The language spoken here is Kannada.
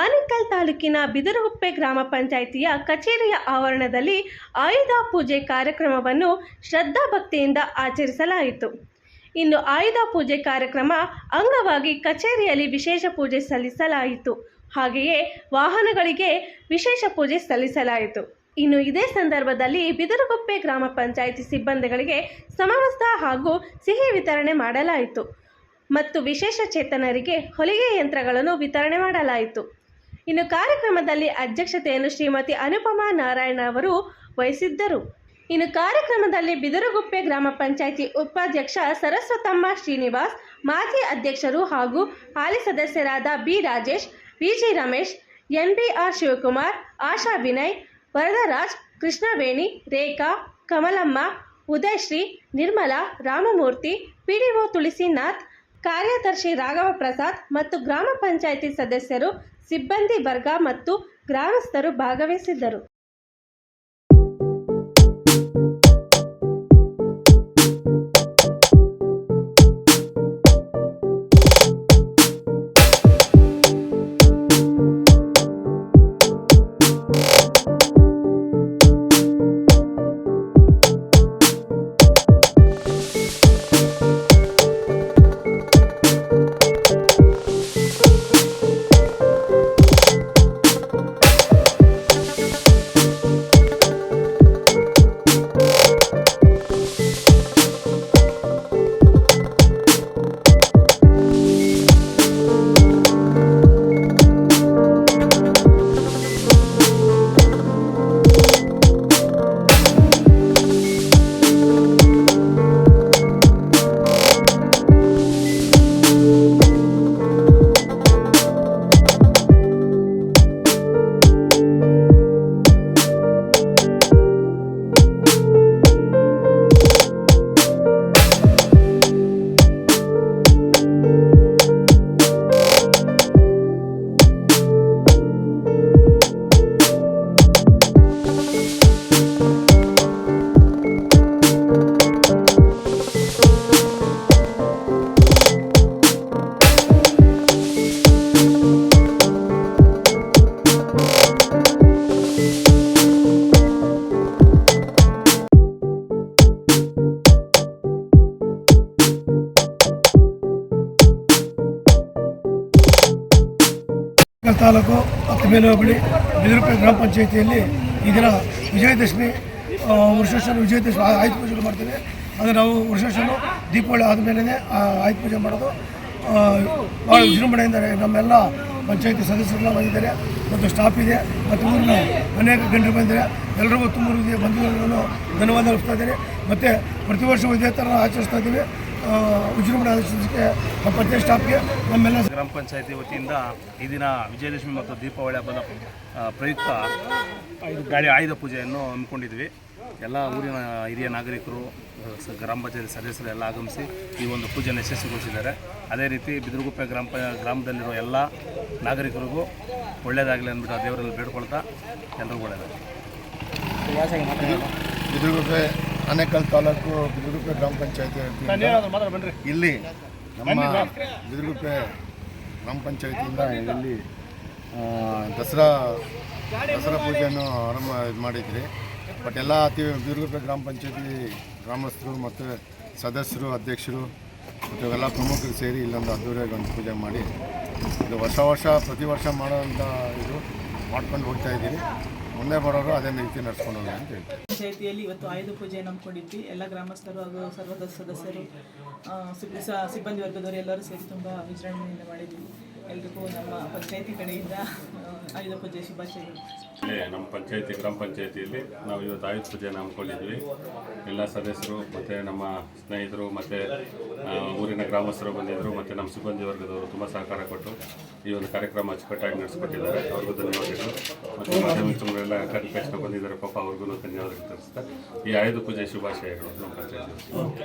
ಆನೇಕಲ್ ತಾಲೂಕಿನ ಬಿದರಗುಪ್ಪೆ ಗ್ರಾಮ ಪಂಚಾಯಿತಿಯ ಕಚೇರಿಯ ಆವರಣದಲ್ಲಿ ಆಯುಧ ಪೂಜೆ ಕಾರ್ಯಕ್ರಮವನ್ನು ಶ್ರದ್ಧಾಭಕ್ತಿಯಿಂದ ಆಚರಿಸಲಾಯಿತು. ಇನ್ನು ಆಯುಧ ಪೂಜೆ ಕಾರ್ಯಕ್ರಮ ಅಂಗವಾಗಿ ಕಚೇರಿಯಲ್ಲಿ ವಿಶೇಷ ಪೂಜೆ ಸಲ್ಲಿಸಲಾಯಿತು. ಹಾಗೆಯೇ ವಾಹನಗಳಿಗೆ ವಿಶೇಷ ಪೂಜೆ ಸಲ್ಲಿಸಲಾಯಿತು. ಇನ್ನು ಇದೇ ಸಂದರ್ಭದಲ್ಲಿ ಬಿದರಗುಪ್ಪೆ ಗ್ರಾಮ ಪಂಚಾಯಿತಿ ಸಿಬ್ಬಂದಿಗಳಿಗೆ ಸಮವಸ್ತ್ರ ಹಾಗೂ ಸಿಹಿ ವಿತರಣೆ ಮಾಡಲಾಯಿತು. ಮತ್ತು ವಿಶೇಷ ಚೇತನರಿಗೆ ಹೊಲಿಗೆ ಯಂತ್ರಗಳನ್ನು ವಿತರಣೆ ಮಾಡಲಾಯಿತು. ಇನ್ನು ಕಾರ್ಯಕ್ರಮದಲ್ಲಿ ಅಧ್ಯಕ್ಷತೆಯನ್ನು ಶ್ರೀಮತಿ ಅನುಪಮಾ ನಾರಾಯಣ ಅವರು ವಹಿಸಿದ್ದರು. ಇನ್ನು ಕಾರ್ಯಕ್ರಮದಲ್ಲಿ ಬಿದರಗುಪ್ಪೆ ಗ್ರಾಮ ಪಂಚಾಯಿತಿ ಉಪಾಧ್ಯಕ್ಷ ಸರಸ್ವತಮ್ಮ ಶ್ರೀನಿವಾಸ್, ಮಾಜಿ ಅಧ್ಯಕ್ಷರು ಹಾಗೂ ಹಾಲಿ ಸದಸ್ಯರಾದ B Rajesh V G Ramesh, N B R Shivakumar, Asha Vinay, Varadaraj, Krishnaveni, Rekha, Kamalamma, Udayashree, Nirmala, Ramamurthy, P D O Tulasinath, ಕಾರ್ಯದರ್ಶಿ ರಾಘವ ಪ್ರಸಾದ್ ಮತ್ತು ಗ್ರಾಮ ಪಂಚಾಯಿತಿ ಸದಸ್ಯರು ಸಿಬ್ಬಂದಿ ವರ್ಗ ಮತ್ತು ಗ್ರಾಮಸ್ಥರು ಭಾಗವಹಿಸಿದ್ದರು. ತಾಲೂಕು ಹತ್ತಮೇಲೆ ಹೋಬಳಿ ಬಿದಿರುಪೆ ಗ್ರಾಮ ಪಂಚಾಯಿತಿಯಲ್ಲಿ ಈ ದಿನ ವಿಜಯದಶಮಿ ವರ್ಷೋತ್ಸವ ವಿಜಯದಶಮಿ ಆಯುಧ ಪೂಜೆ ಮಾಡ್ತೀವಿ. ಅದು ನಾವು ವರ್ಷೋತ್ಸವ ದೀಪಾವಳಿ ಆದಮೇಲೆ ಆಯುಧ ಪೂಜೆ ಮಾಡೋದು. ಭಾಳ ವಿಜೃಂಭಣೆಯಿಂದ ನಮ್ಮೆಲ್ಲ ಪಂಚಾಯಿತಿ ಸದಸ್ಯರೆಲ್ಲ ಬಂದಿದ್ದಾರೆ. ಮತ್ತು ಸ್ಟಾಫ್ ಇದೆ. ಮತ್ತು ಊರಿನ ಅನೇಕ ಗಂಡರು ಬಂದಿದ್ದಾರೆ. ಎಲ್ಲರಿಗೂ ತುಂಬ ಬಂಧುಗಳನ್ನು ಧನ್ಯವಾದ ಅರ್ಪಿಸ್ತಾ ಇದ್ದೀನಿ. ಮತ್ತು ಪ್ರತಿ ವರ್ಷ ಇದೇ ಥರ ಆಚರಿಸ್ತಾ ಇದ್ದೀವಿ. ವಿಜೃಂಭಣೆ ಸ್ಟಾಫ್ಗೆ ನಮ್ಮೆಲ್ಲ ಗ್ರಾಮ ಪಂಚಾಯತಿ ವತಿಯಿಂದ ಈ ದಿನ ವಿಜಯದಶಮಿ ಮತ್ತು ದೀಪಾವಳಿ ಹಬ್ಬದ ಪ್ರಯುಕ್ತ ಗಾಳಿ ಆಯುಧ ಪೂಜೆಯನ್ನು ಹಮ್ಮಿಕೊಂಡಿದ್ವಿ. ಎಲ್ಲ ಊರಿನ ಹಿರಿಯ ನಾಗರಿಕರು ಗ್ರಾಮ ಪಂಚಾಯತಿ ಸದಸ್ಯರು ಎಲ್ಲ ಆಗಮಿಸಿ ಈ ಒಂದು ಪೂಜೆಯನ್ನು ಯಶಸ್ವಿಗೊಳಿಸಿದ್ದಾರೆ. ಅದೇ ರೀತಿ ಬಿದ್ರಗುಪ್ಪೆ ಗ್ರಾಮ ಗ್ರಾಮದಲ್ಲಿರೋ ಗ್ರಾಮದಲ್ಲಿರುವ ಎಲ್ಲ ನಾಗರಿಕರಿಗೂ ಒಳ್ಳೆಯದಾಗಲಿ ಅಂದ್ಬಿಟ್ಟು ಆ ದೇವರಲ್ಲಿ ಬೇಡ್ಕೊಳ್ತಾ ಎಲ್ಲರಿಗೂ ಒಳ್ಳೆಯದಾಗಲಿ. ಬಿದಿರುಗುಪ್ಪೆ ಆನೇಕಲ್ ತಾಲೂಕು ಬಿದ್ರಗುಪ್ಪೆ ಗ್ರಾಮ ಪಂಚಾಯತಿ ವತಿಯಿಂದ ಇಲ್ಲಿ ನಮ್ಮ ಬಿದ್ರಗುಪ್ಪೆ ಗ್ರಾಮ ಪಂಚಾಯತಿಯಿಂದ ಇಲ್ಲಿ ದಸರಾ ದಸರಾ ಪೂಜೆಯನ್ನು ಆರಂಭ ಇದು ಮಾಡಿದ್ರಿ. ಬಟ್ ಎಲ್ಲ ಅತಿ ಬಿದ್ರಗುಪ್ಪೆ ಗ್ರಾಮ ಪಂಚಾಯತಿ ಗ್ರಾಮಸ್ಥರು ಮತ್ತು ಸದಸ್ಯರು ಅಧ್ಯಕ್ಷರು ಮತ್ತು ಎಲ್ಲ ಪ್ರಮುಖರು ಸೇರಿ ಇಲ್ಲೊಂದು ಅದ್ದೂರಿಯಾಗಿ ಒಂದು ಪೂಜೆ ಮಾಡಿ. ಇದು ವರ್ಷ ವರ್ಷ ಪ್ರತಿ ವರ್ಷ ಮಾಡೋಂಥ ಇದು ಮಾಡ್ಕೊಂಡು ಹೋಗ್ತಾ ಮುಂದೆ ಬರೋರು ಅದೇ ನೀತಿ ನಡ್ಸ್ಕೊಂಡು ಅಂತ ಪಂಚಾಯಿತಿಯಲ್ಲಿ ಇವತ್ತು ಆಯುಧ ಪೂಜೆಯನ್ನು ಹಮ್ಮಿಕೊಂಡಿದ್ವಿ. ಎಲ್ಲ ಗ್ರಾಮಸ್ಥರು ಹಾಗೂ ಸರ್ವದ ಸದಸ್ಯರು ಸಿಬ್ಬಂದಿ ವರ್ಗದವರು ಎಲ್ಲರೂ ಸೇರಿ ತುಂಬ ವಿಜೃಂಭಣೆಯಿಂದ ಮಾಡಿದ್ವಿ. ಎಲ್ರಿಗೂ ನಮ್ಮ ಪಂಚಾಯಿತಿ ಕಡೆಯಿಂದ ಆಯುಧ ಪೂಜೆ ಶುಭಾಶಯಗಳು. ಇಲ್ಲೇ ನಮ್ಮ ಪಂಚಾಯತಿ, ಗ್ರಾಮ ಪಂಚಾಯತಿಯಲ್ಲಿ ನಾವು ಇವತ್ತು ಆಯುಧ ಪೂಜೆಯನ್ನು ಹಮ್ಮಿಕೊಂಡಿದ್ವಿ ಎಲ್ಲ ಸದಸ್ಯರು ಮತ್ತು ನಮ್ಮ ಸ್ನೇಹಿತರು ಮತ್ತು ಊರಿನ ಗ್ರಾಮಸ್ಥರು ಬಂದಿದ್ದರು ಮತ್ತು ನಮ್ಮ ಸಿಬ್ಬಂದಿ ವರ್ಗದವರು ತುಂಬ ಸಹಕಾರ ಕೊಟ್ಟು ಈ ಒಂದು ಕಾರ್ಯಕ್ರಮ ಅಚ್ಚುಕಟ್ಟಾಗಿ ನಡೆಸ್ಕೊಟ್ಟಿದ್ದಾರೆ. ಅವ್ರಿಗೂ ಧನ್ಯವಾದಗಳು. ಮತ್ತು ಮಾಧ್ಯಮಿಕ ಕಟ್ಟಿ ಬಂದಿದ್ದಾರೆ. ಪಾಪ ಅವ್ರಿಗೂ ಧನ್ಯವಾದಗಳು ತಿಳಿಸ್ತಾ ಈ ಆಯುಧ ಪೂಜೆ ಶುಭಾಶಯಗಳು ನಮ್ಮ ಪಂಚಾಯತಿ